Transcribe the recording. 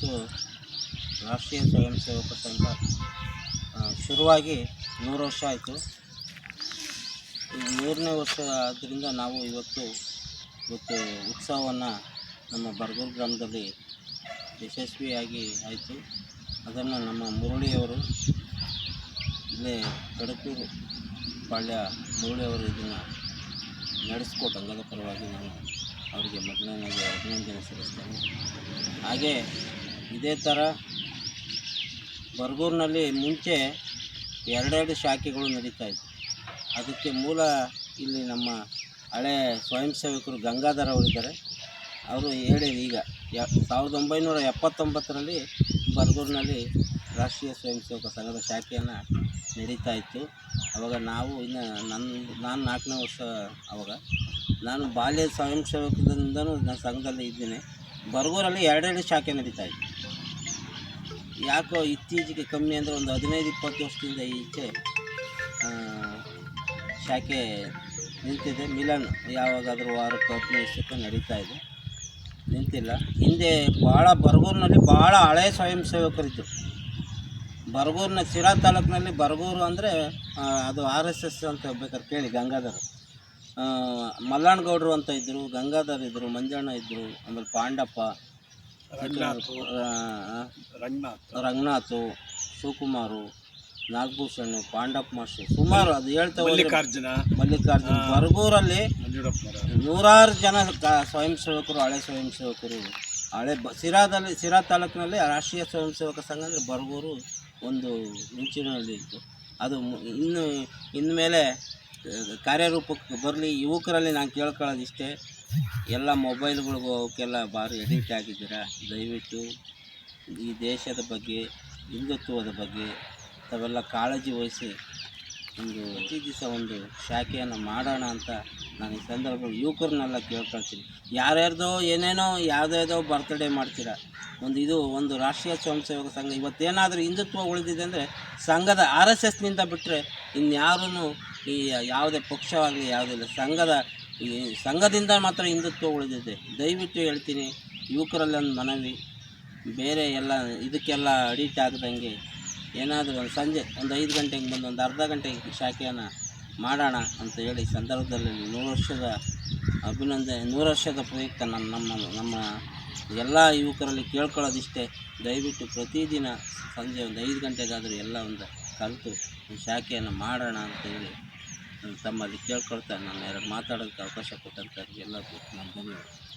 ಇವತ್ತು ರಾಷ್ಟ್ರೀಯ ಸ್ವಯಂ ಸೇವಕ ಸಂಘ ಶುರುವಾಗಿ ನೂರು ವರ್ಷ ಆಯಿತು. ಈ ನೂರನೇ ವರ್ಷ ಆದ್ದರಿಂದ ನಾವು ಇವತ್ತು ಇವತ್ತು ಉತ್ಸವವನ್ನು ನಮ್ಮ ಬರ್ಗೂರು ಗ್ರಾಮದಲ್ಲಿ ಯಶಸ್ವಿಯಾಗಿ ಆಯಿತು. ಅದನ್ನು ನಮ್ಮ ಮುರುಳಿಯವರು, ಇಲ್ಲೇ ಕಡಕೂರು ಪಾಳ್ಯ ಮುರುಳಿಯವರು ಇದನ್ನು ನಡೆಸ್ಕೊಟ್ಟು ಅಂಗದ ಪರವಾಗಿ ನಾನು ಅವರಿಗೆ ಮೊದಲನೇದಾಗಿ ಅಭಿನಂದನೆ ಸಲ್ಲಿಸ್ತೇನೆ ಹಾಗೆ ಇದೇ ಥರ ಬರ್ಗೂರಿನಲ್ಲಿ ಮುಂಚೆ ಎರಡೆರಡು ಶಾಖೆಗಳು ನಡೀತಾ ಇತ್ತು ಅದಕ್ಕೆ ಮೂಲ ಇಲ್ಲಿ ನಮ್ಮ ಹಳೆ ಸ್ವಯಂ ಸೇವಕರು ಗಂಗಾಧರ್ ಅವರಿದ್ದಾರೆ. ಅವರು ಹೇಳಿದ್ರು ಈಗ ಸಾವಿರದ ಒಂಬೈನೂರ ಎಪ್ಪತ್ತೊಂಬತ್ತರಲ್ಲಿ ಬರ್ಗೂರಿನಲ್ಲಿ ರಾಷ್ಟ್ರೀಯ ಸ್ವಯಂ ಸೇವಕ ಸಂಘದ ಶಾಖೆಯನ್ನು ನಡೀತಾ ಇತ್ತು. ಅವಾಗ ನಾವು ಇನ್ನು ನನ್ನ, ನಾನು ನಾಲ್ಕನೇ ವರ್ಷ ಅವಾಗ ನಾನು ಬಾಲ್ಯ ಸ್ವಯಂ ಸೇವಕದಿಂದನೂ ನಾನು ಸಂಘದಲ್ಲಿ ಇದ್ದೀನಿ. ಬರಗೂರಲ್ಲಿ ಎರಡೆರಡು ಶಾಖೆ ನಡೀತಾ ಇತ್ತು ಯಾಕೋ ಇತ್ತೀಚೆಗೆ ಕಮ್ಮಿ ಅಂದರೆ ಒಂದು ಹದಿನೈದು, ಇಪ್ಪತ್ತು ವರ್ಷದಿಂದ ಈಚೆ ಶಾಖೆ ನಿಂತಿದೆ. ಮಿಲನ್ ಯಾವಾಗಾದರೂ ವಾರಕ್ಕೆ ಹದಿನೈದು ನಡೀತಾ ಇದೆ. ನಿಂತಿಲ್ಲ. ಹಿಂದೆ ಭಾಳ ಬರಗೂರಿನಲ್ಲಿ ಭಾಳ ಹಳೆ ಸ್ವಯಂ ಸೇವಕರಿದ್ದರು ಬರಗೂರಿನ ಸಿರಾ ತಾಲೂಕಿನಲ್ಲಿ ಬರಗೂರು ಅಂದರೆ ಅದು ಆರ್ ಎಸ್ ಎಸ್ ಅಂತ ಬೇಕಾದ್ರೆ ಕೇಳಿ ಗಂಗಾಧರ್ ಆ, ಮಲ್ಲಣ್ಣಗೌಡರು ಅಂತ ಇದ್ದರು ಗಂಗಾಧರ್ ಇದ್ದರು ಮಂಜಣ್ಣ ಇದ್ದರು ಆಮೇಲೆ ಪಾಂಡಪ್ಪ ರಂಗನಾಥ್ ರಂಗನಾಥು. ಶಿವಕುಮಾರು ನಾಗಭೂಷಣ್ ಪಾಂಡಪ್ಪ ಮಾಸ್ಟರ್. ಸುಮಾರು ಅದು ಹೇಳ್ತಾ ಮಲ್ಲಿಕಾರ್ಜುನ ಮಲ್ಲಿಕಾರ್ಜುನ. ಬರಗೂರಲ್ಲಿ ನೂರಾರು ಜನ ಸ್ವಯಂ ಸೇವಕರು ಹಳೆ ಸ್ವಯಂ ಸೇವಕರು. ಹಳೆ ಬ ಸಿರಾದಲ್ಲಿ ಸಿರಾ ತಾಲೂಕಿನಲ್ಲಿ ರಾಷ್ಟ್ರೀಯ ಸ್ವಯಂ ಸೇವಕ ಸಂಘ ಅಂದರೆ ಬರಗೂರು ಒಂದು ಮುಂಚಿನಲ್ಲಿ ಇತ್ತು. ಅದು ಇನ್ನು ಇನ್ಮೇಲೆ ಕಾರ್ಯರೂಪಕ್ಕೆ ಬರಲಿ, ಯುವಕರಲ್ಲಿ ನಾನು ಕೇಳ್ಕೊಳ್ಳೋದಿಷ್ಟೇ, ಎಲ್ಲ ಮೊಬೈಲ್ಗಳಿಗೂ ಅವಕ್ಕೆಲ್ಲ ಭಾರಿ ಎಡಿಕ್ಟ್ ಆಗಿದ್ದೀರಾ? ದಯವಿಟ್ಟು ಈ ದೇಶದ ಬಗ್ಗೆ, ಹಿಂದುತ್ವದ ಬಗ್ಗೆ, ತಾವೆಲ್ಲ ಕಾಳಜಿ ವಹಿಸಿ ಒಂದು ಪ್ರತಿ ದಿವಸ ಒಂದು ಶಾಖೆಯನ್ನು ಮಾಡೋಣ ಅಂತ ನಾನು ಈ ಸಂದರ್ಭ ಯುವಕರನ್ನೆಲ್ಲ ಕೇಳ್ಕೊಳ್ತೀನಿ. ಯಾರ್ಯಾರ್ದೋ ಏನೇನೋ ಯಾವುದ್ಯಾವುದೋ ಬರ್ತ್ಡೇ ಮಾಡ್ತೀರಾ? ಒಂದು ಇದು, ಒಂದು ರಾಷ್ಟ್ರೀಯ ಸ್ವಯಂ ಸೇವಕ ಸಂಘ, ಇವತ್ತೇನಾದರೂ ಹಿಂದುತ್ವ ಉಳಿದಿದೆ ಅಂದರೆ ಸಂಘದ ಆರ್ ಎಸ್ ಎಸ್ನಿಂದ ಬಿಟ್ಟರೆ ಇನ್ಯಾರೂ ಈ ಯಾವುದೇ ಪಕ್ಷವಾಗಲಿ ಯಾವುದಿಲ್ಲ ಸಂಘದ ಈ ಸಂಘದಿಂದ ಮಾತ್ರ ಹಿಂದುತ್ವ ಉಳಿದಿದೆ. ದಯವಿಟ್ಟು ಹೇಳ್ತೀನಿ ಯುವಕರಲ್ಲಿ ಒಂದು ಮನವಿ, ಬೇರೆ ಎಲ್ಲ ಇದಕ್ಕೆಲ್ಲ ಅಡಿಟ್ ಆಗದಂಗೆ ಏನಾದರೂ ಒಂದು ಸಂಜೆ, ಒಂದು ಐದು ಗಂಟೆಗೆ ಬಂದು ಒಂದು ಅರ್ಧ ಗಂಟೆಗೆ ಶಾಖೆಯನ್ನು ಮಾಡೋಣ ಅಂತ ಹೇಳಿ ಸಂದರ್ಭದಲ್ಲಿ ನೂರು ವರ್ಷದ ಅಭಿನಂದನೆ ನೂರು ವರ್ಷದ ಪ್ರಯುಕ್ತ ನನ್ನ, ನಮ್ಮ ನಮ್ಮ ಎಲ್ಲ ಯುವಕರಲ್ಲಿ ಕೇಳ್ಕೊಳ್ಳೋದಿಷ್ಟೇ. ದಯವಿಟ್ಟು ಪ್ರತಿದಿನ ಸಂಜೆ ಒಂದು ಐದು ಗಂಟೆಗಾದರೂ ಎಲ್ಲ ಒಂದು ಕಲಿತು ಶಾಖೆಯನ್ನು ಮಾಡೋಣ ಅಂತ ಹೇಳಿ ತಮ್ಮಲ್ಲಿ ಕೇಳ್ಕೊಳ್ತಾ ನಾನು ಎರಡು ಮಾತಾಡೋದಕ್ಕೆ ಅವಕಾಶ ಕೊಟ್ಟಂಥವ್ರಿಗೆಲ್ಲ ನಮ್ಮ ಧನ್ಯವಾದ